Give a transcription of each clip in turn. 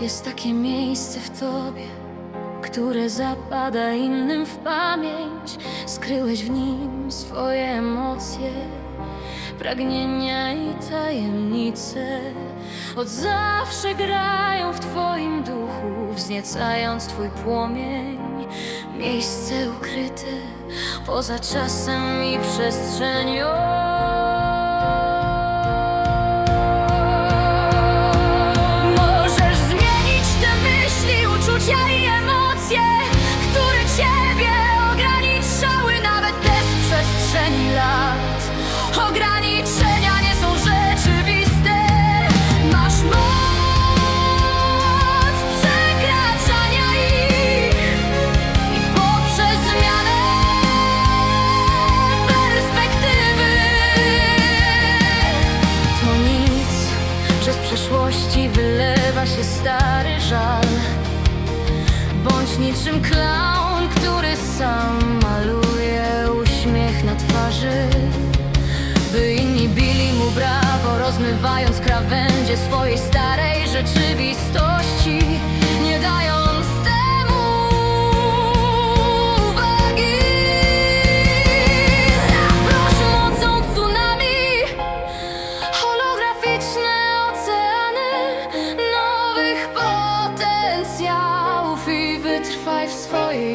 Jest takie miejsce w tobie, które zapada innym w pamięć. Skryłeś w nim swoje emocje, pragnienia i tajemnice. Od zawsze grają w twoim duchu, wzniecając twój płomień. Miejsce ukryte poza czasem i przestrzenią. Wylewa się stary żal. Bądź niczym klaun, który sam maluje uśmiech na twarzy. By inni bili mu brawo, rozmywając krawędzie swojej starej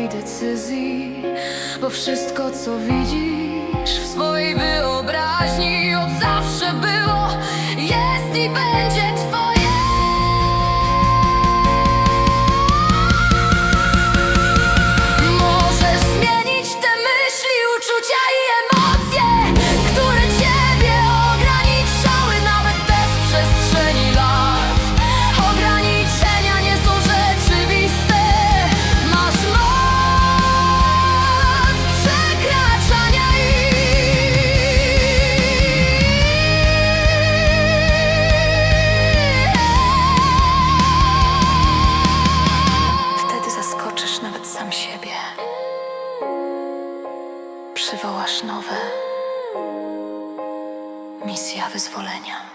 decyzji, bo wszystko co widzisz w swojej wyobraźni od zawsze było, jest i będzie Przywołasz nowe. Misja wyzwolenia.